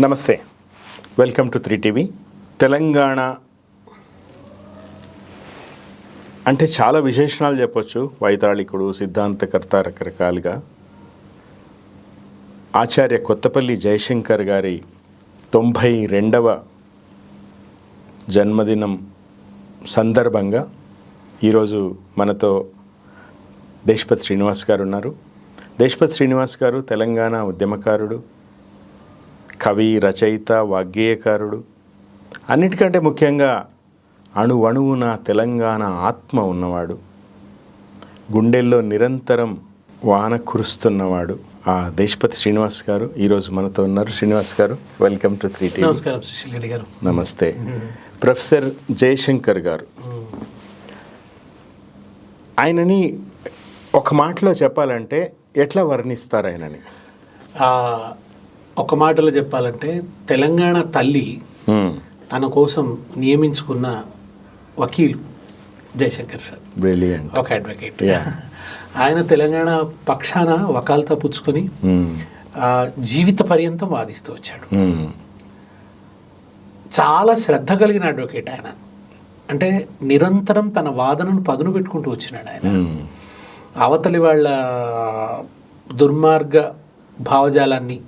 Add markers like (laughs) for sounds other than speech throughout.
నమస్తే. Welcome to three TV Telangana అంటే చాలా విశేషణాలు చెప్పొచ్చు. వైతాళికుడు సిద్ధాంతకర్త రకరకాలుగా. ఆచార్య కొత్తపల్లి జయశంకర్ గారి తొంభై రెండవ జన్మదినం సందర్భంగా ఈరోజు మనతో దేశపతి శ్రీనివాస్ గారు ఉన్నారు. దేశపతి శ్రీనివాస్ గారు తెలంగాణ ఉద్యమకారుడు. కవి రచయిత వాగ్గేయకారుడు. అన్నిటికంటే ముఖ్యంగా అణు అణువున తెలంగాణ ఆత్మ ఉన్నవాడు. గుండెల్లో నిరంతరం వాన కురుస్తున్నవాడు. ఆ దేశపతి శ్రీనివాస్ గారు ఈరోజు మనతో ఉన్నారు. శ్రీనివాస్ గారు వెల్కమ్ టు త్రీ నమస్కారం గారు. నమస్తే. ప్రొఫెసర్ జయశంకర్ గారు. ఆయనని ఒక మాటలో చెప్పాలంటే ఎట్లా వర్ణిస్తారు ఆయనని? ఒక మాటలో చెప్పాలంటే తెలంగాణ తల్లి తన కోసం నియమించుకున్న వకీలు జయశంకర్ సార్. ఒక అడ్వకేట్. (laughs) ఆయన తెలంగాణ పక్షాన వకాలతా పుచ్చుకొని జీవిత పర్యంతం వాదిస్తూ వచ్చాడు. చాలా శ్రద్ధ కలిగిన అడ్వకేట్ ఆయన. అంటే నిరంతరం తన వాదనను పదును పెట్టుకుంటూ వచ్చినాడు ఆయన. అవతలి వాళ్ళ దుర్మార్గ భావజాలాన్ని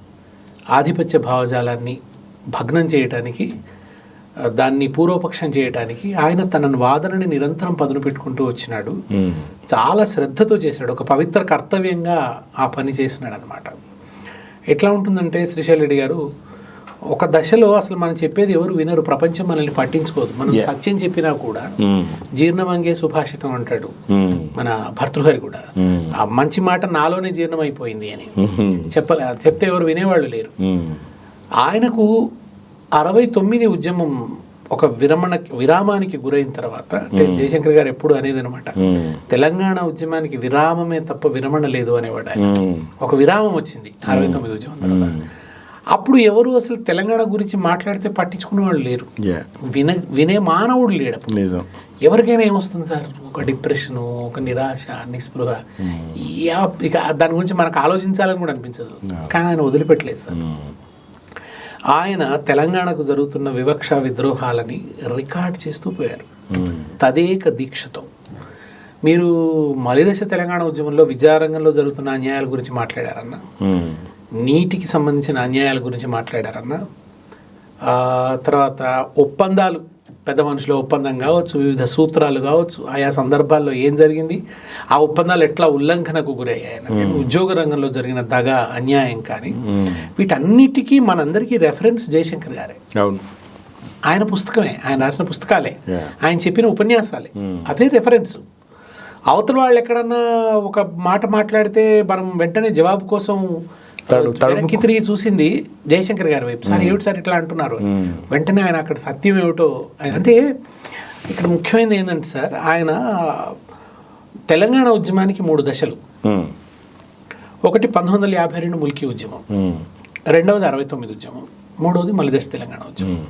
ఆధిపత్య భావజాలాన్ని భగ్నం చేయటానికి దాన్ని పూర్వపక్షం చేయటానికి ఆయన తన వాదనని నిరంతరం పదును పెట్టుకుంటూ వచ్చినాడు. చాలా శ్రద్ధతో చేశాడు. ఒక పవిత్ర కర్తవ్యంగా ఆ పని చేసినాడు అనమాట ఎట్లా ఉంటుందంటే శ్రీశైల్ రెడ్డి గారు ఒక దశలో అసలు మనం చెప్పేది ఎవరు వినరు. ప్రపంచం మనల్ని పట్టించుకోదు. మనం. సత్యం చెప్పినా కూడా జీర్ణమంగే సుభాషితం అంటాడు. మన భర్తృహరి కూడా. ఆ మంచి మాట నాలోనే జీర్ణం అయిపోయింది అని చెప్పలే చెప్తే ఎవరు వినేవాళ్ళు లేరు. ఆయనకు అరవై తొమ్మిది ఉద్యమం ఒక విరమణ విరామానికి గురైన తర్వాత అంటే జయశంకర్ గారు ఎప్పుడు అనేది అనమాట తెలంగాణ ఉద్యమానికి విరామమే తప్ప విరమణ లేదు అనేవాడు ఆయన. ఒక విరామం వచ్చింది అరవై తొమ్మిది ఉద్యమం తర్వాత. అప్పుడు ఎవరు అసలు తెలంగాణ గురించి మాట్లాడితే పట్టించుకునే వాళ్ళు లేరు. విన వినే మానవుడు లేడు అప్పుడు. ఎవరికైనా ఏమొస్తుంది సార్? ఒక డిప్రెషన్ ఒక నిరాశ నిస్పృహ. యా, ఇక దాని గురించి మనకు ఆలోచించాలని కూడా అనిపించదు. కానీ ఆయన వదిలిపెట్టలేదు సార్. ఆయన తెలంగాణకు జరుగుతున్న వివక్ష విద్రోహాలని రికార్డ్ చేస్తూ పోయారు. తదేక దీక్షతో. మీరు మలిదశ తెలంగాణ ఉద్యమంలో విద్యారంగంలో జరుగుతున్న అన్యాయాల గురించి మాట్లాడారన్న? నీటికి సంబంధించిన అన్యాయాల గురించి మాట్లాడారన్న. ఆ, తర్వాత ఒప్పందాలు పెద్ద మనుషుల ఒప్పందం కావచ్చు వివిధ సూత్రాలు కావచ్చు ఆయా సందర్భాల్లో ఏం జరిగింది? ఆ ఒప్పందాలు ఎట్లా ఉల్లంఘనకు గురయ్యాయి ఉద్యోగ రంగంలో జరిగిన దగ అన్యాయం కానీ వీటన్నిటికీ మనందరికీ రెఫరెన్స్ జయశంకర్ గారే. అవును. ఆయన పుస్తకమే ఆయన రాసిన పుస్తకాలే. ఆయన చెప్పిన ఉపన్యాసాలే. అవే రెఫరెన్స్ అవతల వాళ్ళు ఎక్కడన్నా ఒక మాట మాట్లాడితే మనం వెంటనే జవాబు కోసం వెనక్కి తిరిగి చూసింది జయశంకర్ గారి వైపు. సార్ ఏమిటి సార్ ఇట్లా అంటున్నారు. వెంటనే ఆయన అక్కడ సత్యం ఏమిటో అంటే ఇక్కడ ముఖ్యమైనది ఏంటంటే సార్ ఆయన తెలంగాణ ఉద్యమానికి మూడు దశలు. ఒకటి పంతొమ్మిది వందల యాభై రెండు ముల్కీ ఉద్యమం. రెండవది అరవై తొమ్మిది ఉద్యమం. మూడవది మలిదశ తెలంగాణ ఉద్యమం.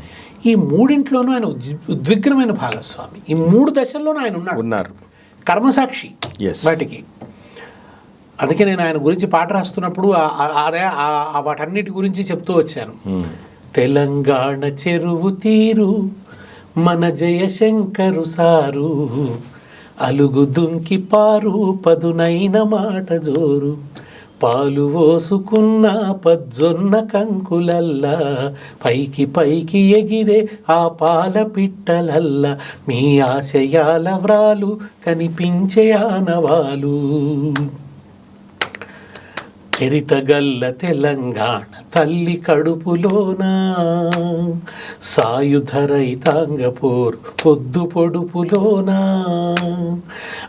ఈ మూడింట్లోనూ ఆయన ఉద్వి- ఉద్విగ్నమైన భాగస్వామి. ఈ మూడు దశల్లోనూ ఆయన ఉన్నాడు ఉన్నారు. కర్మసాక్షి Yes. వాటికి. అందుకే నేను ఆయన గురించి పాట రాస్తున్నప్పుడు అదే వాటన్నిటి గురించి చెప్తూ వచ్చాను. తెలంగాణ చెరువు తీరు మన జయశంకరు సారు అలుగు దుంకి పారు పదునైన మాట జోరు పాలు పోసుకున్న పజ్జొన్న కంకులల్లా పైకి పైకి ఎగిరే ఆ పాల పిట్టలల్లా మీ ఆశయాల వ్రాలు కనిపించే ఆనవాలు. ఎరితగల్ల తెలంగాణ తల్లి కడుపులోనా. సాయుధ రైతాంగపోరు పొద్దు పొడుపులోనా.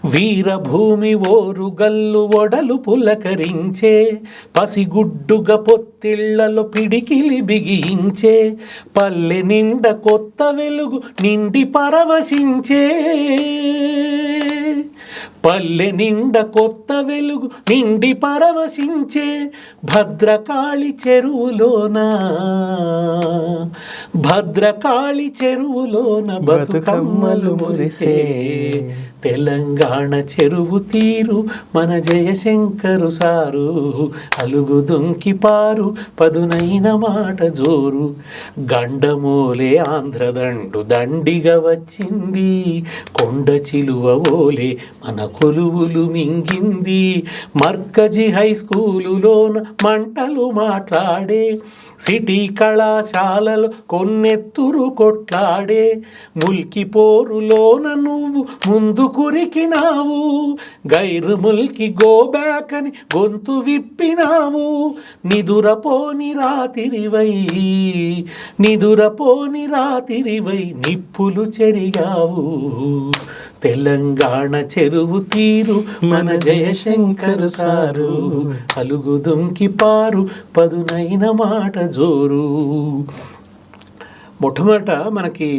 వీరభూమి ఓరు గల్లు ఒడలు పులకరించే పసిగుడ్డుగా పొత్తిళ్ళలో పిడికిలి బిగించే పల్లె నిండ కొత్త వెలుగు నిండి పరవశించే. పల్లె నిండ కొత్త వెలుగు నిండి పరవశించే భద్రకాళి చెరువులోన. భద్రకాళి చెరువులోన బతుకమ్మలు మురిసే తెలంగాణ చెరువు తీరు మన జయశంకరు సారు. అలుగు దుంకి పారు పదునైన మాట జోరు. గండమోలే ఆంధ్రదండు దండిగా వచ్చింది. కొండ చిలువ ఓలే మన కొలువులు మింగింది. మర్కజి హై స్కూలులోన మంటలు మాట్లాడే సిటీ కళాశాలలు కొన్నెత్తురు కొట్లాడే ముల్కి పోరులోన నువ్వు ముందు కురికినావు. గైరు ముల్కి గోబ్యాక్ అని గొంతు విప్పినావు. నిదురపోని రాతిరివై నిదురపోని రాతిరివై నిప్పులు చెరిగావు. తెలంగాణ చెరువు తీరు మన జయశంకర్ సారు. అలుగు దుంకి పారు పదునైన మాట జోరు. మొట్టమొదట మనకి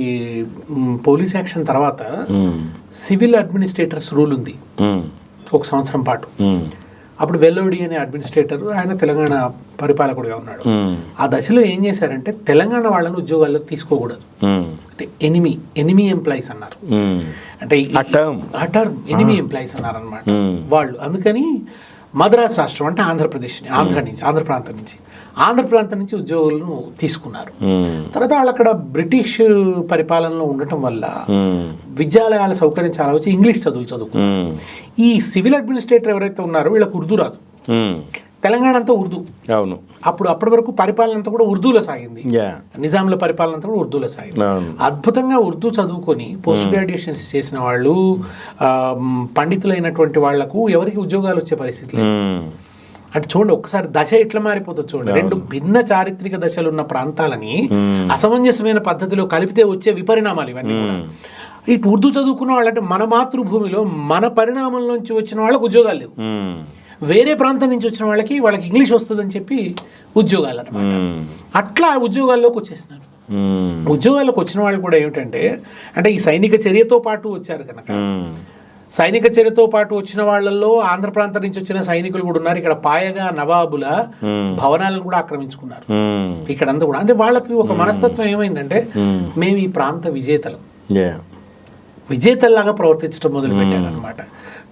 పోలీస్ యాక్షన్ తర్వాత సివిల్ అడ్మినిస్ట్రేటర్స్ రూల్ ఉంది. ఒక సంవత్సరం పాటు. అప్పుడు వెల్లోడి అనే అడ్మినిస్ట్రేటర్ ఆయన తెలంగాణ పరిపాలకుడిగా ఉన్నాడు. ఆ దశలో ఏం చేశారంటే తెలంగాణ వాళ్ళని ఉద్యోగాల్లోకి తీసుకోకూడదు. అంటే ఎనిమి ఎనిమి ఎంప్లాయీస్ అన్నారు. అంటే ఆ టర్మ్. ఎనిమి ఎంప్లాయీస్ అన్నారు అనమాట. వాళ్ళు అందుకని మద్రాస్ రాష్ట్రం అంటే ఆంధ్రప్రదేశ్ ఆంధ్ర నుంచి ఆంధ్ర ప్రాంతం నుంచి. ఆంధ్ర ప్రాంతం నుంచి ఉద్యోగులను తీసుకున్నారు. తర్వాత వాళ్ళు అక్కడ బ్రిటిష్ పరిపాలనలో ఉండటం వల్ల విద్యాలయాల సౌకర్యం చాలా వచ్చి ఇంగ్లీష్ చదువులు చదువుకు ఉమ్, ఈ సివిల్ అడ్మినిస్ట్రేటర్ ఎవరైతే ఉన్నారో వీళ్ళకి ఉర్దూ రాదు. తెలంగాణ అంతా ఉర్దూ. అవును. అప్పుడు అప్పటి వరకు పరిపాలన అంతా కూడా ఉర్దూలో సాగింది. యా నిజాంల పరిపాలన అంతా కూడా ఉర్దూలో సాగింది. అద్భుతంగా ఉర్దూ చదువుకొని పోస్ట్ గ్రాడ్యుయేషన్స్ చేసిన వాళ్ళు పండితులైనటువంటి వాళ్ళకు ఎవరికి ఉద్యోగాలు వచ్చే పరిస్థితి లేదు. అంటే చూడండి ఒక్కసారి దశ ఎట్లా మారిపోతుంది చూడండి. రెండు భిన్న చారిత్రక దశలు ఉన్న ప్రాంతాలని. అసమంజసమైన పద్ధతిలో కలిపితే వచ్చే విపరిణామాలు ఇవన్నీ కూడా. ఇటు ఉర్దూ చదువుకున్న వాళ్ళంటే మన మాతృభూమిలో మన పరిణామం నుంచి వచ్చిన వాళ్ళకి ఉద్యోగాలు లేవు. వేరే ప్రాంతం నుంచి వచ్చిన వాళ్ళకి వాళ్ళకి ఇంగ్లీష్ వస్తుందని చెప్పి ఉద్యోగాలు అనమాట అట్లా ఉద్యోగాల్లోకి వచ్చేసినారు. ఉద్యోగాలకు వచ్చిన వాళ్ళు కూడా ఏమిటంటే అంటే ఈ సైనిక చర్యతో పాటు వచ్చారు కనుక సైనిక చర్యతో పాటు వచ్చిన వాళ్ళల్లో ఆంధ్ర ప్రాంతం నుంచి వచ్చిన సైనికులు కూడా ఉన్నారు. ఇక్కడ పాయగా నవాబుల భవనాలను కూడా ఆక్రమించుకున్నారు. ఉమ్, ఇక్కడంతా కూడా అంటే వాళ్ళకి ఒక మనస్తత్వం ఏమైందంటే మేము ఈ ప్రాంత విజేతలం. విజేతల్లాగా ప్రవర్తించడం మొదలు పెట్టారనమాట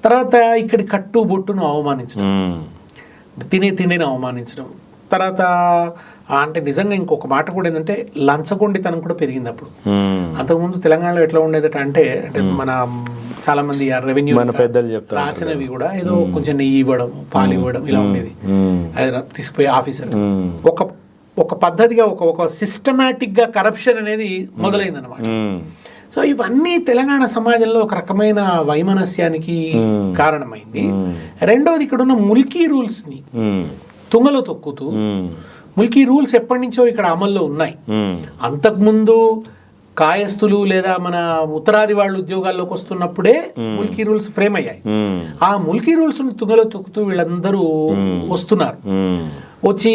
తర్వాత ఇక్కడి కట్టు బొట్టును అవమానించడం. తినే తిండిని అవమానించడం. తర్వాత అంటే నిజంగా ఇంకొక మాట కూడా ఏంటంటే లంచగొండితనం కూడా పెరిగింది అప్పుడు. అంతకుముందు తెలంగాణలో ఎట్లా ఉండేదట అంటే అంటే మన చాలా మంది రెవెన్యూ మన పెద్దలు చెప్తా ఉంటారు రాసినవి కూడా ఏదో కొంచెం నెయ్యి ఇవ్వడం పాలు ఇవ్వడం ఇలా ఉండేది. అది తీసుకుపోయి ఆఫీసర్. ఒక ఒక పద్ధతిగా ఒక ఒక సిస్టమేటిక్గా కరప్షన్ అనేది మొదలైంది అనమాట సో ఇవన్నీ తెలంగాణ సమాజంలో ఒక రకమైన వైమనస్యానికి. కారణమైంది. రెండవది ఇక్కడ ఉన్న ముల్కీ రూల్స్ని ఉమ్, తుంగలో తొక్కుతూ ముల్కీ రూల్స్ ఎప్పటి నుంచో ఇక్కడ అమల్లో ఉన్నాయి. అంతకుముందు కాయస్తులు లేదా మన ఉత్తరాది వాళ్ళు ఉద్యోగాల్లోకి వస్తున్నప్పుడే ముల్కీ రూల్స్ ఫ్రేమ్ అయ్యాయి. ఆ ముల్కీ రూల్స్ తుంగలో తొక్కుతూ వీళ్ళందరూ వస్తున్నారు. వచ్చి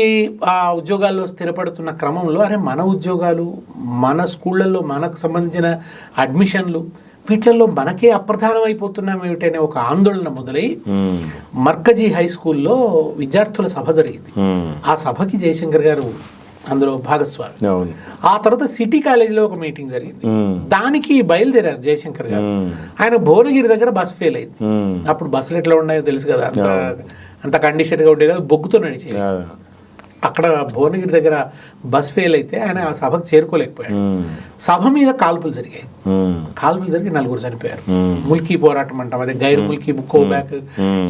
ఆ ఉద్యోగాల్లో స్థిరపడుతున్న క్రమంలో అరే మన ఉద్యోగాలు మన స్కూళ్ళల్లో మనకు సంబంధించిన అడ్మిషన్లు వీటిల్లో మనకే అప్రధానం అయిపోతున్నాం ఏమిటనే ఒక ఆందోళన మొదలై మర్కజీ హై స్కూల్లో విద్యార్థుల సభ జరిగింది. ఆ సభకి జయశంకర్ గారు అందులో భాగస్వామి. ఆ తర్వాత సిటీ కాలేజీలో ఒక మీటింగ్ జరిగింది. దానికి బయలుదేరారు జయశంకర్ గారు. ఆయన భువనగిరి దగ్గర బస్ ఫెయిల్ అయింది. అప్పుడు బస్సులు ఎట్లా ఉన్నాయో తెలుసు కదా అంత అంత కండిషన్గా ఉండేది కదా, బొగ్గుతో నడిచేది. అక్కడ భువనగిరి దగ్గర బస్ ఫెయిల్ అయితే ఆయన ఆ సభకు చేరుకోలేకపోయాడు. సభ మీద కాల్పులు జరిగాయి. కాల్పులు జరిగి నలుగురు చనిపోయారు. ముల్కీ పోరాటం అంటాం అదే గైరు Mulki go back.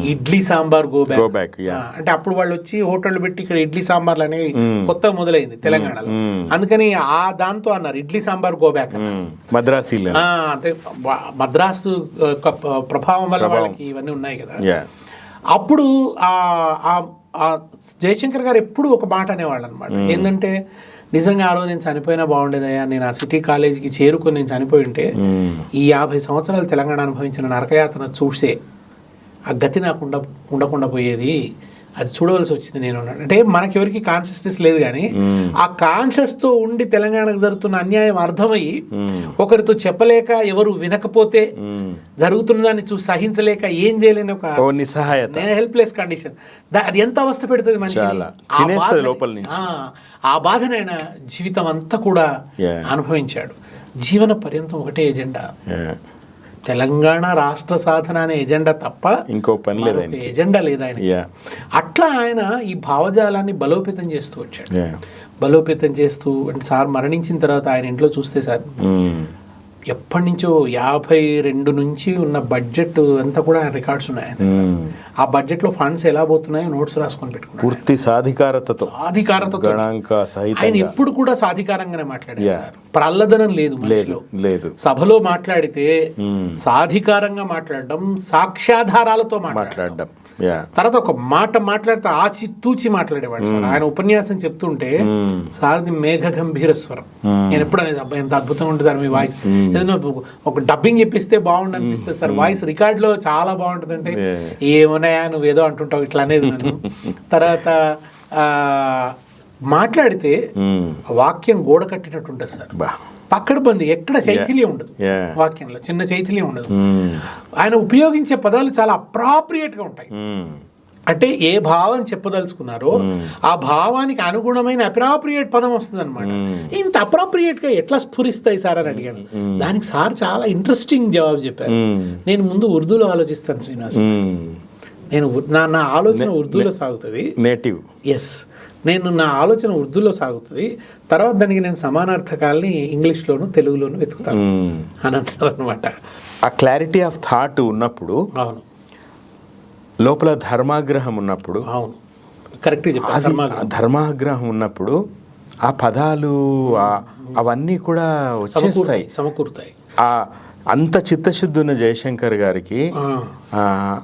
Idli sambar go back. అంటే అప్పుడు వాళ్ళు వచ్చి హోటల్ పెట్టి ఇక్కడ ఇడ్లీ సాంబార్లు అనేవి. కొత్తగా మొదలైంది తెలంగాణలో. అందుకని ఆ దాంతో అన్నారు ఇడ్లీ సాంబార్ గో బ్యాక్ అంటే మద్రాసు ప- ప్రభావం వల్ల వాళ్ళకి ఇవన్నీ ఉన్నాయి కదా. అప్పుడు ఆ ఆ- జయశంకర్ గారు ఎప్పుడు ఒక మాట అనేవాళ్ళు అనమాట ఏంటంటే నిజంగా ఆ రోజు నేను చనిపోయినా బాగుండేదయ్యా నేను ఆ సిటీ కాలేజీకి చేరుకొని నేను చనిపోయి ఉంటే ఈ యాభై సంవత్సరాలు తెలంగాణ అనుభవించిన నరకయాతన చూసే ఆ గతి నాకు ఉండ ఉండకుండా పోయేది. అది చూడవలసి వచ్చింది నేను. అంటే మనకెవరికి కాన్షియస్నెస్ లేదు కానీ ఉమ్, ఆ కాన్షియస్తో ఉండి తెలంగాణకు జరుగుతున్న అన్యాయం అర్థమయ్యి ఉమ్, ఒకరితో చెప్పలేక ఎవరు వినకపోతే ఉమ్. జరుగుతున్న దాన్ని చూసి సహించలేక ఏం చేయలేని ఒక నిస్సహాయత హెల్ప్లెస్ కండిషన్ అది ఎంత అవస్థ పెడుతుంది మనిషిని చాలా. ఆ లోపల నుంచి. ఆ, బాధనైనా జీవితం అంతా కూడా. అనుభవించాడు జీవన పర్యంతం ఒకటే ఎజెండా తెలంగాణ రాష్ట్ర సాధన అనే ఎజెండా తప్ప ఇంకో పని లేదు ఎజెండా లేదు ఆయన అట్లా ఆయన ఈ భావజాలాన్ని బలోపేతం చేస్తూ వచ్చాడు. బలోపేతం చేస్తూ అంటే సార్ మరణించిన తర్వాత ఆయన ఇంట్లో చూస్తే సార్ మ్మ్. ఎప్పటి నుంచో యాభై రెండు నుంచి ఉన్న బడ్జెట్ అంతా కూడా రికార్డ్స్ ఉన్నాయి. ఆ బడ్జెట్లో ఫండ్స్ ఎలా పోతున్నాయో నోట్స్ రాసుకొని పెట్టుకున్నాడు పూర్తి సాధికారతతో సాధికారత గణాంక ఆయన ఎప్పుడు కూడా సాధికారంగానే మాట్లాడారు ప్రల్లదనం లేదు లేదు లేదు. సభలో మాట్లాడితే. సాధికారంగా మాట్లాడడం సాక్ష్యాధారాలతో మాట్లాడడం. తర్వాత ఒక మాట మాట్లాడితే ఆచి తూచి మాట్లాడేవాడు సార్. ఆయన ఉపన్యాసం చెప్తుంటే మ్మ్. సార్ది మేఘ గంభీర స్వరం. మ్మ్. నేను ఎప్పుడు అనేది అబ్బాయి ఎంత అద్భుతంగా ఉంటుంది సార్ మీ వాయిస్. ఏదైనా ఒక డబ్బింగ్ చెప్పిస్తే బాగుండు అనిపిస్తుంది సార్. వాయిస్ రికార్డ్లో చాలా బాగుంటుంది అంటే. ఏమున్నాయా నువ్వు ఏదో అంటుంటావు ఇట్లా అనేది (laughs) తర్వాత ఆ, మాట్లాడితే వాక్యం గోడ కట్టినట్టు ఉంటుంది సార్. బా పక్కడ బంది ఎక్కడ శైథిల్యం ఉండదు. వాక్యంలో చిన్న శైథిల్యం ఉండదు. మ్మ్. ఆయన ఉపయోగించే పదాలు చాలా అప్రాప్రియేట్గా ఉంటాయి. మ్మ్. అంటే ఏ భావం చెప్పదలుచుకున్నారో ఆ భావానికి అనుగుణమైన అప్రాప్రియేట్ పదం వస్తుంది అనమాట ఇంత అప్రాప్రియేట్గా ఎట్లా స్ఫురిస్తాయి సార్ అని అడిగాను. దానికి సార్ చాలా ఇంట్రెస్టింగ్ జవాబు చెప్పారు. నేను ముందు ఉర్దూలో ఆలోచిస్తాను శ్రీనివాస్. నేను నా నా ఆలోచన ఉర్దూలో సాగుతుంది. నేటివ్ ఎస్ నేను నా ఆలోచన ఉర్దూలో సాగుతుంది. తర్వాత దానికి నేను సమానార్థకాల్ని ఇంగ్లీష్లోను తెలుగులోను వెతుకుతాను. అని అంటారు అనమాట ఆ క్లారిటీ ఆఫ్ థాట్ ఉన్నప్పుడు అవును. లోపల ధర్మాగ్రహం ఉన్నప్పుడు అవును. కరెక్ట్ ధర్మాగ్రహం. ఉన్నప్పుడు ఆ పదాలు ఆ- అవన్నీ కూడా వచ్చేస్తాయి. సమకూరుతాయి సమకూరుతాయి. ఆ అంత చిత్తశుద్ధి ఉన్న జయశంకర్ గారికి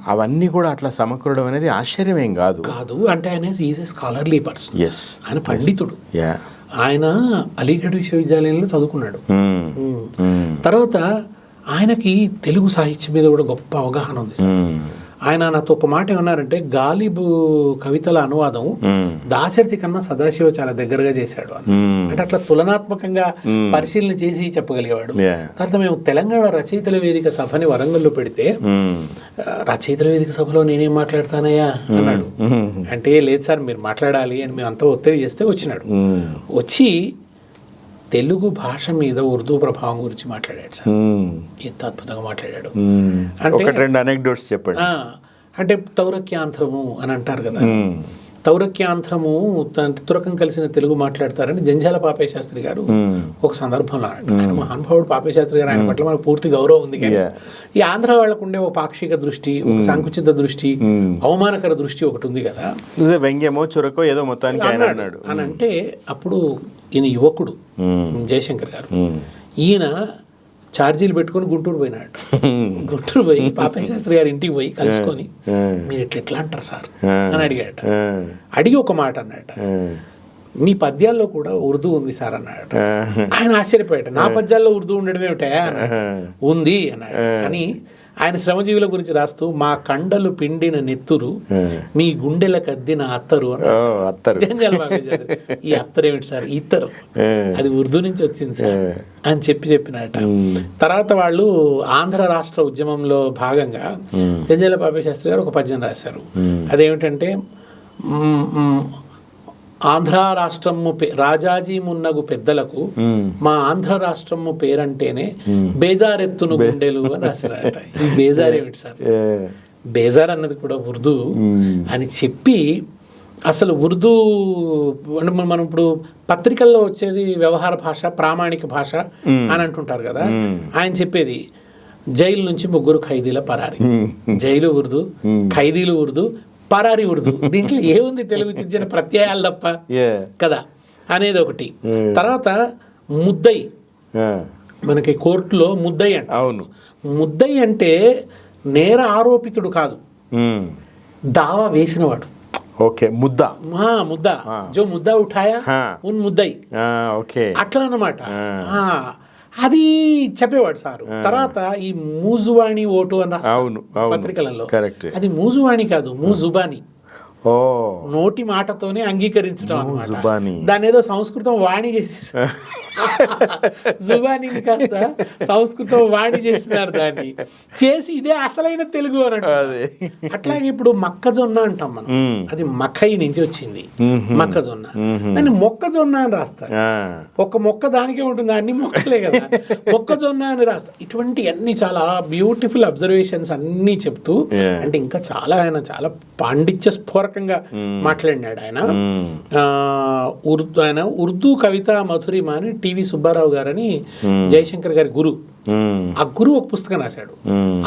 అవన్నీ కూడా అట్లా సమకూరడం అనేది ఆశ్చర్యమేం కాదు. కాదు అంటే ఆయన is a scholarly person as ఆయన పండితుడు. యా ఆయన అలీగఢ్ విశ్వవిద్యాలయంలో చదువుకున్నాడు. ఉమ్. తర్వాత ఆయనకి తెలుగు సాహిత్యం మీద కూడా గొప్ప అవగాహన ఉంది. ఆయన నాతో ఒక మాట ఏమన్నారంటే గాలిబు కవితల అనువాదం దాశరథి కన్నా సదాశివ చాలా దగ్గరగా చేశాడు అని. అంటే అట్లా తులనాత్మకంగా పరిశీలన చేసి చెప్పగలిగేవాడు. తర్వాత మేము తెలంగాణ రచయితల వేదిక సభని వరంగల్లో పెడితే రచయితల వేదిక సభలో నేనేం మాట్లాడతానయ్యా? అన్నాడు. అంటే లేదు సార్ మీరు మాట్లాడాలి అని మేము అంతా ఒత్తిడి చేస్తే వచ్చినాడు. వచ్చి తెలుగు భాష మీద ఉర్దూ ప్రభావం గురించి మాట్లాడాడు సార్. ఎంత అద్భుతంగా మాట్లాడాడు. అంటే- రెండు అనెక్డోట్స్ చెప్పండి. అంటే తౌరక్యాంధ్రము అని అంటారు కదా. తౌరక్యాంధ్రము తన తురకం కలిసిన తెలుగు మాట్లాడతారని జంజాల పాపయ్య శాస్త్రి గారు. ఒక సందర్భంలో. ఆయన మహానుభావుడు పాపయ్య శాస్త్రి గారు ఆయన పట్ల మనకు పూర్తి గౌరవం ఉంది కానీ. ఈ ఆంధ్ర వాళ్ళకు ఉండే ఒక పాక్షిక దృష్టి ఒక సంకుచిత దృష్టి. అవమానకర దృష్టి ఒకటి ఉంది కదా వ్యంగ్యమో చురకో ఏదో మొత్తానికి అన్నాడు అని అంటే అప్పుడు ఈయన యువకుడు. జయశంకర్ గారు. ఈయన ఛార్జీలు పెట్టుకొని గుంటూరు పోయినాడు (laughs) గుంటూరు పోయి పాపయ్య శాస్త్రి గారి ఇంటికి పోయి (laughs) కలుసుకొని. మీరు ఇట్లా ఎట్లా అంటారు సార్. అని అడిగాడట మ్మ్. అడిగి ఒక మాట అన్నట. మీ పద్యాల్లో కూడా ఉర్దూ ఉంది సార్ అన్నాడట మ్మ్. ఆయన ఆశ్చర్యపోయాడు నా పద్యాల్లో ఉర్దూ ఉండడం ఏమిటా అన్నాడు. ఉంది అన్నాడు అని ఆయన శ్రమజీవుల గురించి రాస్తూ మా కండలు పిండిన నెత్తురు. మీ గుండెల కద్దిన అత్తరు. అత్తరు. ఈ అత్తరు ఏమిటి సార్ ఇత్తరు. అది ఉర్దూ నుంచి వచ్చింది సార్. అని చెప్పి చెప్పినట. తర్వాత వాళ్ళు ఆంధ్ర రాష్ట్ర ఉద్యమంలో భాగంగా జంజాల బాబే శాస్త్రి గారు ఒక పద్యం రాశారు. అదేమిటంటే ఆంధ్ర రాష్ట్రము రాజాజీ మున్నగు పెద్దలకు. మా ఆంధ్ర రాష్ట్రము పేరంటేనే బేజారెత్తును గుండెలు అని రాశారట ఈ బేజార్ ఏమిటి సార్. బేజార్ అన్నది కూడా ఉర్దూ. అని చెప్పి అసలు ఉర్దూ అంటే మనం ఇప్పుడు పత్రికల్లో వచ్చేది వ్యవహార భాష ప్రామాణిక భాష అని అంటుంటారు కదా. ఆయన చెప్పేది జైలు నుంచి ముగ్గురు ఖైదీల పరారి. జైలు ఉర్దూ ఖైదీలు ఉర్దూ పరారి ఉర్దూ. దీంట్లో ఏముంది తెలుగు చిన్న ప్రత్యయాలు తప్ప. కదా? అనేది ఒకటి. తర్వాత ముద్దై. మనకి కోర్టులో ముద్దై అంట. అవును. ముద్దై అంటే నేర ఆరోపితుడు కాదు. దావా వేసినవాడు. ఓకే ముద్ద. ముద్ద. జో ముద్ద ఉఠాయా. ఉన్ ముద్దై. ఓకే. అట్లా. ఆ, అది చెప్పేవాడు సారు. తర్వాత ఈ మూజువాణి ఓటు అని రాస్తారు అవును అవును. పత్రికలలో కరెక్ట్. అది మూజువాణి కాదు మూజుబాని. ఓ. నోటి మాటతోనే అంగీకరించడం దాని ఏదో సంస్కృతం వాణి చేసేసారు. (laughs) (laughs) జుబానీని కాస్త సంస్కృతం వాణి చేసినారు దాన్ని. చేసి ఇదే అసలైన తెలుగు అని అట్లాగే ఇప్పుడు మొక్కజొన్న అంటాం మనం. అది మక్కయి నుంచి వచ్చింది. మొక్కజొన్న. దాన్ని మొక్కజొన్న అని రాస్తారు. ఒక మొక్క దానికే ఉంటుంది అన్ని మొక్కలే కదా. మొక్కజొన్న అని రాస్తారు. ఇటువంటి అన్ని చాలా బ్యూటిఫుల్ అబ్జర్వేషన్స్ అన్ని చెప్తూ. అంటే ఇంకా చాలా ఆయన చాలా పాండిత్య స్ఫోరకంగా మాట్లాడినాడు ఆయన. ఉర్దూ ఆయన ఉర్దూ కవిత మధురిమ అని టివి సుబ్బారావు గారని జయశంకర్ గారి గురు. ఆ గురువు ఒక పుస్తకం రాశాడు.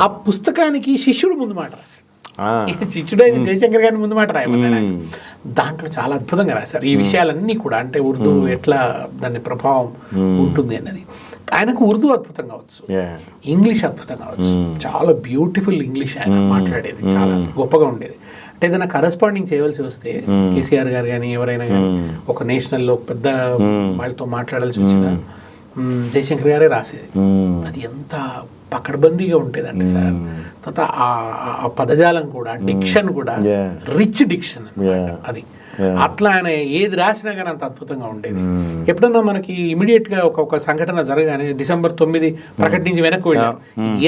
ఆ పుస్తకానికి శిష్యుడు ముందు మాట రాశాడు. (laughs) శిష్యుడు అయిన జయశంకర్ గారిని ముందు మాట రాయమన్నాడు. దాంట్లో చాలా అద్భుతంగా రాశారు. ఈ విషయాలన్నీ కూడా అంటే ఉర్దూ ఎట్లా దాని ప్రభావం ఉంటుంది అన్నది. ఆయనకు ఉర్దూ అద్భుతంగా వచ్చు Yeah. ఇంగ్లీష్ అద్భుతంగా వచ్చు చాలా బ్యూటిఫుల్ ఇంగ్లీష్ ఆయన మాట్లాడేది చాలా గొప్పగా ఉండేది. అంటే ఏదైనా కరస్పాండింగ్ చేయవలసి వస్తే కేసీఆర్ గారు కానీ ఎవరైనా కానీ ఒక నేషనల్లో పెద్ద వాళ్ళతో మాట్లాడాల్సి వచ్చిన జయశంకర్ గారే రాసేది. అది ఎంత పకడ్బందీగా ఉండేదండి సార్. తర్వాత ఆ- పదజాలం కూడా డిక్షన్ కూడా. Rich diction. అది. అట్లా ఆయన ఏది రాసినా కానీ అంత అద్భుతంగా ఉండేది. ఎప్పుడన్నా మనకి ఇమీడియట్గా ఒక ఒక సంఘటన జరగానే డిసెంబర్ తొమ్మిది ప్రకటించి వెనక్కి వెళ్ళాం.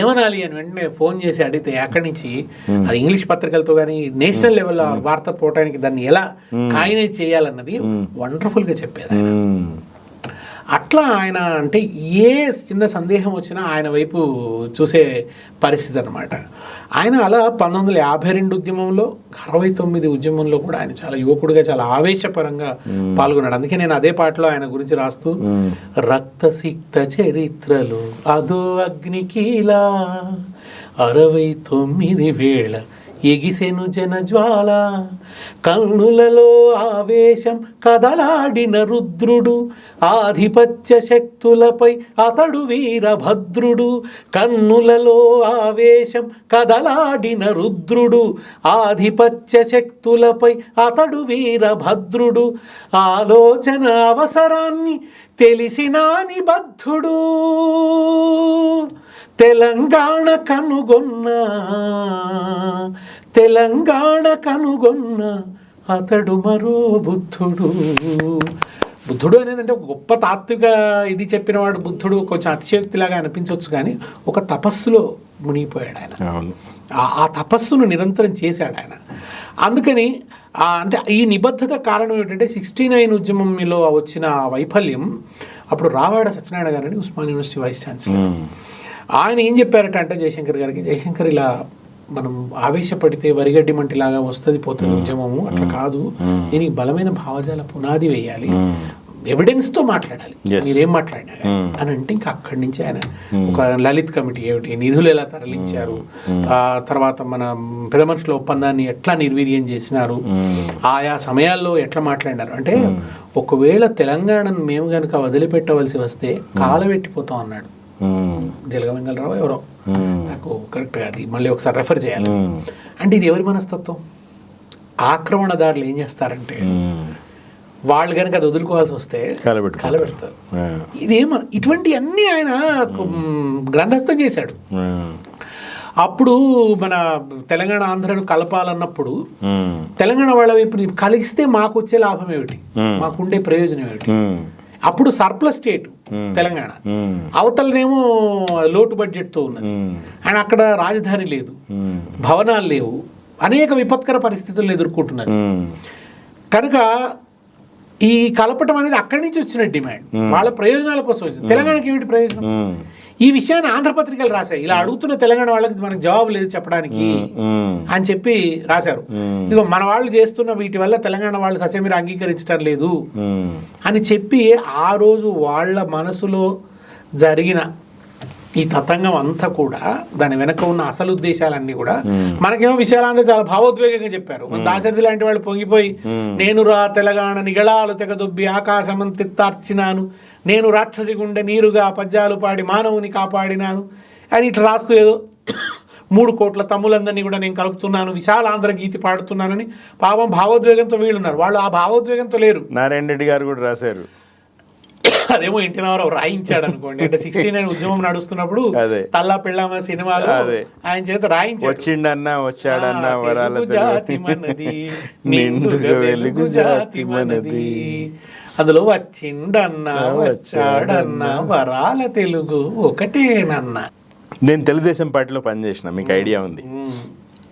ఏమనాలి అని వెంటనే ఫోన్ చేసి అడిగితే అక్కడి నుంచి అది ఇంగ్లీష్ పత్రికలతో కానీ నేషనల్ లెవెల్లో వార్త పోవడానికి దాన్ని ఎలా కాయినైజ్ చేయాలన్నది వండర్ఫుల్గా చెప్పేది. అట్లా ఆయన అంటే ఏ చిన్న సందేహం వచ్చినా ఆయన వైపు చూసే పరిస్థితి అనమాట ఆయన అలా పంతొమ్మిది వందల యాభై రెండు ఉద్యమంలో అరవై తొమ్మిది ఉద్యమంలో కూడా ఆయన చాలా యువకుడిగా చాలా ఆవేశపరంగా పాల్గొన్నాడు. అందుకే నేను అదే పాటలో ఆయన గురించి రాస్తూ రక్తసిక్త చరిత్రలు అదో అగ్నికీలా అరవై తొమ్మిది వేళ ఎగిసెను జనజ్వాల కన్నులలో ఆవేశం కదలాడిన రుద్రుడు ఆధిపత్య శక్తులపై అతడు వీరభద్రుడు కన్నులలో ఆవేశం కదలాడిన రుద్రుడు ఆధిపత్య శక్తులపై అతడు వీరభద్రుడు. ఆలోచన అవసరాన్ని తెలిసిన నిబద్ధుడు. తెలంగాణ కనుగొన్న తెలంగాణ కనుగొన్న అతడు మరో బుద్ధుడు. బుద్ధుడు అనేది అంటే ఒక గొప్ప తాత్విక ఇది చెప్పినవాడు బుద్ధుడు కొంచెం అతిశయోక్తిలాగా అనిపించవచ్చు కానీ ఒక తపస్సులో మునిగిపోయాడు ఆయన. ఆ తపస్సును నిరంతరం చేశాడు ఆయన. అందుకని అంటే ఈ నిబద్ధత కారణం ఏంటంటే సిక్స్టీ నైన్ ఉద్యమంలో వచ్చిన వైఫల్యం అప్పుడు రావాడ సత్యనారాయణ గారని ఉస్మాన్ యూనివర్సిటీ వైస్ ఛాన్సలర్. ఆయన ఏం చెప్పారట అంటే జయశంకర్ గారికి జయశంకర్ ఇలా మనం ఆవేశపడితే వరిగడ్డి మంటిలాగా వస్తుంది పోతుంది ఉద్యమము అట్లా కాదు. దీనికి బలమైన భావజాల పునాది వేయాలి. ఎవిడెన్స్తో మాట్లాడాలి. మీరేం మాట్లాడినా కానీ. అని అంటే ఇంకా అక్కడి నుంచి ఆయన ఒక లలిత్ కమిటీ ఏమిటి నిధులు ఎలా తరలించారు ఆ తర్వాత మన పెద్ద మనుషుల ఒప్పందాన్ని ఎట్లా నిర్వీర్యం చేసినారు ఆయా సమయాల్లో ఎట్లా మాట్లాడినారు? అంటే ఒకవేళ తెలంగాణను మేము గనుక వదిలిపెట్టవలసి వస్తే కాలబెట్టిపోతాం అన్నాడు. మ్మ్. జలగ వెంగళరావు ఎవరో. నాకు కరెక్ట్గా అది మళ్ళీ ఒకసారి రెఫర్ చేయాలి. అంటే ఇది ఎవరి మనస్తత్వం? ఆక్రమణదారులు ఏం చేస్తారంటే. వాళ్ళు కనుక అది వదులుకోవాల్సి వస్తే. కాలబెడతారు. ఇదేమ ఇటువంటి అన్ని ఆయన గ్రంథస్థం చేశాడు. అప్పుడు మన తెలంగాణ ఆంధ్రను కలపాలన్నప్పుడు. తెలంగాణ వాళ్ళ వైపు కలిస్తే మాకు వచ్చే లాభం ఏమిటి. మాకుండే ప్రయోజనం ఏమిటి. అప్పుడు సర్ప్లస్ స్టేట్ తెలంగాణ. అవతలనేమో లోటు బడ్జెట్తో ఉన్నది. అండ్ అక్కడ రాజధాని లేదు. భవనాలు లేవు అనేక విపత్కర పరిస్థితులను ఎదుర్కొంటున్నారు మ్మ్. కనుక ఈ కలపటం అనేది అక్కడి నుంచి వచ్చిన డిమాండ్ వాళ్ళ ప్రయోజనాల కోసం వచ్చింది తెలంగాణకి ఏమిటి ప్రయోజనం. ఈ విషయాన్ని ఆంధ్రపత్రికలు రాశాయి ఇలా అడుగుతున్న తెలంగాణ వాళ్ళకి మనకు జవాబు లేదు చెప్పడానికి. అని చెప్పి రాశారు. ఇదిగో మన వాళ్ళు చేస్తున్న వీటి వల్ల తెలంగాణ వాళ్ళు సత్యమీర అంగీకరించడం లేదు. అని చెప్పి ఆ రోజు వాళ్ళ మనసులో జరిగిన ఈ తతంగం అంతా కూడా దాని వెనక ఉన్న అసలు ఉద్దేశాలన్నీ కూడా మనకేమో విషయాలంతా చాలా భావోద్వేగంగా చెప్పారు. దాశరథి లాంటి వాళ్ళు పొంగిపోయి నేను రా తెలంగాణ నిగళాలు తెగదొబ్బి ఆకాశమంతిత్తార్చినాను నేను రాక్షసి గుండె నీరుగా పద్యాలు పాడి మానవుని కాపాడినాను. అని ఇట్లా రాస్తూ ఏదో మూడు కోట్ల తమ్ములందరినీ కూడా నేను కలుపుతున్నాను విశాలాంధ్ర గీతి పాడుతున్నానని పాపం భావోద్వేగంతో వీళ్ళున్నారు. వాళ్ళు ఆ భావోద్వేగంతో లేరు. నారాయణ రెడ్డి గారు కూడా రాశారు. అదేమో ఎన్టీ రామారావు రాయించాడు అనుకోండి అంటే సిక్స్టీ నైన్ ఉద్యమం నడుస్తున్నప్పుడు. తల్లా పిల్లమ్మ సినిమాలో. ఆయన చేత రాయించాడు వచ్చిండన్నా వచ్చాడన్నా వరాల (laughs) వెలుగు జాతి మనది. అందులో వచ్చిండన్నా వచ్చాడన్నా వరాల తెలుగు ఒకటేనన్నా. నేను తెలుగుదేశం పార్టీలో పనిచేసిన మీకు ఐడియా ఉంది.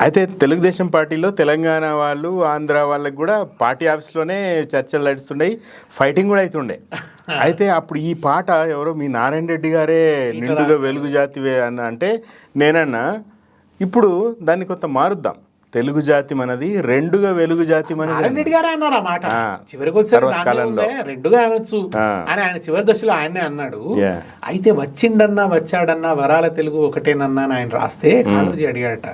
అయితే తెలుగుదేశం పార్టీలో తెలంగాణ వాళ్ళు ఆంధ్ర వాళ్ళకి కూడా పార్టీ ఆఫీస్లోనే చర్చలు నడుస్తుండయి ఫైటింగ్ కూడా అవుతుండే (laughs) అయితే అప్పుడు ఈ పాట ఎవరో మీ నారాయణ రెడ్డి గారే నిండుగా వెలుగు జాతివే అన్న అంటే నేనన్నా ఇప్పుడు దాన్ని కొంత మారుద్దాం. తెలుగు జాతి మనది రెండుగా వెలుగు జాతి మనది రెడ్డి గారే అన్నారు ఆ మాట. చివరికి వచ్చారు. రెండుగా అనొచ్చు. అని ఆయన చివరి దశలో ఆయనే అన్నాడు. అయితే వచ్చిండన్నా వచ్చాడన్నా వరాల తెలుగు ఒకటేనన్నా ఆయన రాస్తే కాళోజీ అడిగాడట.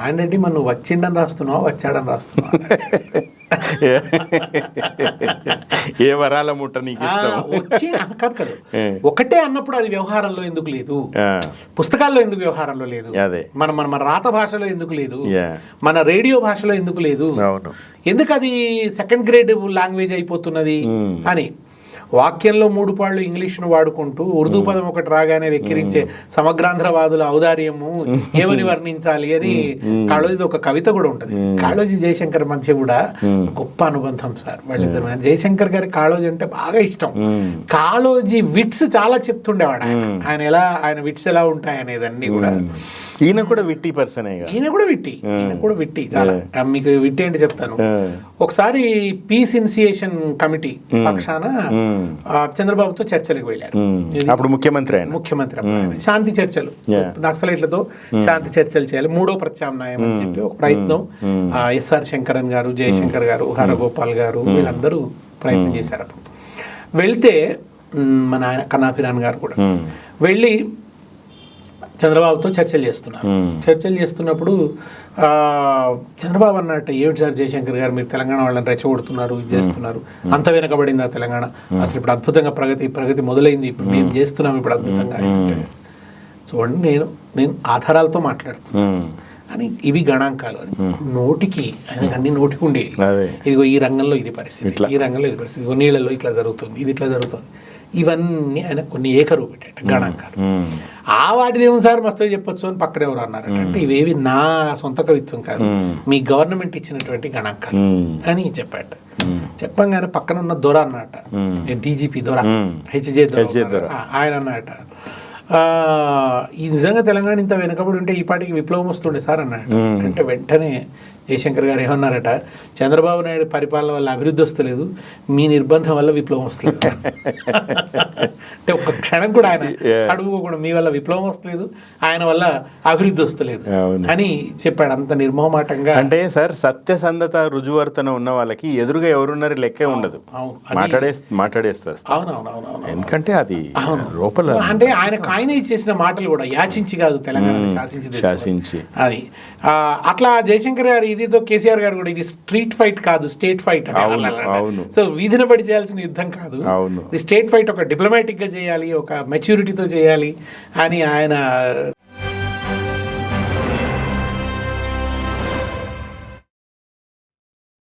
ఆయన రెడ్డి మనం వచ్చిండని రాస్తున్నావా వచ్చాడని రాస్తున్నావా (laughs) (laughs) ఏ వరాల ముట్ట నీకు ఇష్టం? కాదు కాదు. ఒకటే అన్నప్పుడు అది వ్యవహారంలో ఎందుకు లేదు? పుస్తకాల్లో ఎందుకు వ్యవహారంలో లేదు? అదే. మన మన మన రాత భాషలో ఎందుకు లేదు. మన రేడియో భాషలో ఎందుకు లేదు? అవును. ఎందుకు అది సెకండ్ గ్రేడ్ లాంగ్వేజ్ అయిపోతున్నది. అని? వాక్యంలో మూడు పాళ్ళు ఇంగ్లీష్ను వాడుకుంటూ ఉర్దూ పదం ఒకటి రాగానే వెక్కిరించే సమగ్రాంధ్రవాదుల ఔదార్యము (laughs) ఏమని వర్ణించాలి అని కాళోజీ ఒక కవిత కూడా ఉంటది. కాళోజీ జయశంకర్ మధ్య కూడా గొప్ప అనుబంధం సార్ వాళ్ళిద్దరు. జయశంకర్ గారి కాళోజీ అంటే బాగా ఇష్టం. కాళోజీ విట్స్ చాలా చెప్తుండేవాడు ఆయన. ఆయన ఎలా ఆయన విట్స్ ఎలా ఉంటాయి అనేది అన్ని కూడా ఈయన కూడా విట్టి పర్సనే ఈయన కూడా విట్టి. ఈయన కూడా విట్టి. చాలా. మీకు విట్టి ఏంటి చెప్తాను. ఒకసారి పీస్ ఇనిషియేషన్ కమిటీ పక్షాన ఆ, చంద్రబాబుతో చర్చలకు వెళ్ళారు. ఇది అప్పుడు ముఖ్యమంత్రి ఆయన. ముఖ్యమంత్రి. శాంతి చర్చలు. నక్సలైట్లతో శాంతి చర్చలు చేయాలి. మూడో ప్రత్యామ్నాయం అని చెప్పి ఒక ప్రయత్నం. ఎస్ఆర్ శంకరన్ గారు జయశంకర్ గారు హరగోపాల్ గారు వీళ్ళందరూ ప్రయత్నం చేశారు అప్పుడు. వెళ్తే మన ఆయన కన్నాపిరాన్ గారు కూడా. వెళ్ళి చంద్రబాబుతో చర్చలు చేస్తున్నారు. చర్చలు చేస్తున్నప్పుడు ఆ, చంద్రబాబు అన్నట్టు ఏమిటి సార్ జయశంకర్ గారు? మీరు తెలంగాణ వాళ్ళని రెచ్చగొడుతున్నారు ఇది చేస్తున్నారు. అంత వెనకబడింది ఆ తెలంగాణ అసలు ఇప్పుడు అద్భుతంగా ప్రగతి ప్రగతి మొదలైంది. ఇప్పుడు మేము చేస్తున్నాం ఇప్పుడు అద్భుతంగా. చూడండి నేను నేను ఆధారాలతో మాట్లాడుతున్నాను. అని ఇవి గణాంకాలు అని. నోటికి ఆయనకు అన్ని నోటికి ఉండేవి. ఇదిగో ఈ రంగంలో ఇది పరిస్థితి. ఈ రంగంలో ఇది పరిస్థితి. ఇదిగో నీళ్ళలో ఇట్లా జరుగుతుంది ఇది ఇట్లా జరుగుతుంది. ఇవన్నీ ఆయన కొన్ని ఏకరువు పెట్టాడు గణాంకాలు. ఆ వాటిది ఏముంది సార్? మస్తు చెప్పొచ్చు అని పక్కన ఎవరు అన్నారు అంటే ఇవేవి నా సొంత కవిత్వం కాదు. మీ గవర్నమెంట్ ఇచ్చినటువంటి గణాంకాలు. అని చెప్పాడు చెప్పంగానే పక్కన ఉన్న దొర అన్నట. డీజీపీ దొర. హెచ్జే దొర ఆయన అన్నట. ఈ నిజంగా తెలంగాణ ఇంత వెనకబడి ఉంటే ఈ పాటికి విప్లవం వస్తుండే సార్ అన్నాడు. అంటే వెంటనే జయశంకర్ గారు ఏమన్నారట చంద్రబాబు నాయుడు పరిపాలన వల్ల అభివృద్ధి వస్తలేదు మీ నిర్బంధం వల్ల విప్లవం వస్తలేదు. అంటే ఒక్క క్షణం కూడా ఆయన. అడుగుకోకుండా మీ వల్ల విప్లవం వస్తలేదు ఆయన వల్ల అభివృద్ధి వస్తలేదు. అని చెప్పాడు అంత నిర్మోహమాటంగా అంటే సార్ సత్యసంధత రుజువర్తన ఉన్న వాళ్ళకి ఎదురుగా ఎవరున్నారు లెక్కే ఉండదు. మాట్లాడే మాట్లాడేస్తారు ఎందుకంటే అది. లోపల అంటే ఆయన ఆయన ఇచ్చేసిన మాటలు కూడా యాచించి కాదు తెలంగాణ శాసించి అది. అట్లా జయశంకర్ గారు ఇదితో కేసీఆర్ గారు కూడా ఇది స్ట్రీట్ ఫైట్ కాదు స్టేట్ ఫైట్. సో వీధిన పడి చేయాల్సిన యుద్ధం కాదు. స్టేట్ ఫైట్ ఒక డిప్లొమాటిక్గా చేయాలి ఒక మెచ్యూరిటీతో చేయాలి అని ఆయన